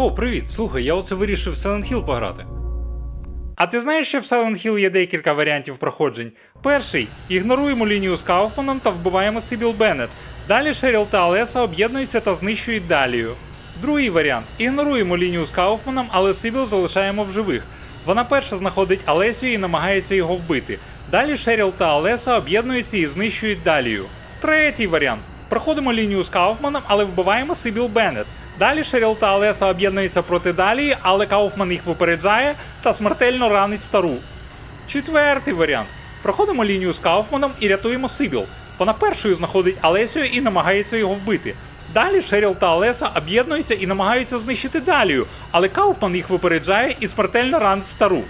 О, привіт, слухай, я оце вирішив в Silent Hill пограти. А ти знаєш, що в Silent Hill є декілька варіантів проходжень? Перший ігноруємо лінію з Кауфманом та вбиваємо Сибіл Беннет. Далі Шеріл та Алеса об'єднуються та знищують Далію. Другий варіант ігноруємо лінію з Кауфманом, але Сибіл залишаємо в живих. Вона перша знаходить Алесію і намагається його вбити. Далі Шеріл та Алеса об'єднуються і знищують Далію. Третій варіант. Проходимо лінію з Кауфманом, але вбиваємо Сибіл Беннет. Далі Шеріл та Алеса об'єднуються проти Далії, але Кауфман їх випереджає та смертельно ранить стару. Четвертий варіант. Проходимо лінію з Кауфманом і рятуємо Сибіл. Вона першою знаходить Алесію і намагається його вбити. Далі Шеріл та Алеса об'єднуються і намагаються знищити Далію, але Кауфман їх випереджає і смертельно ранить стару.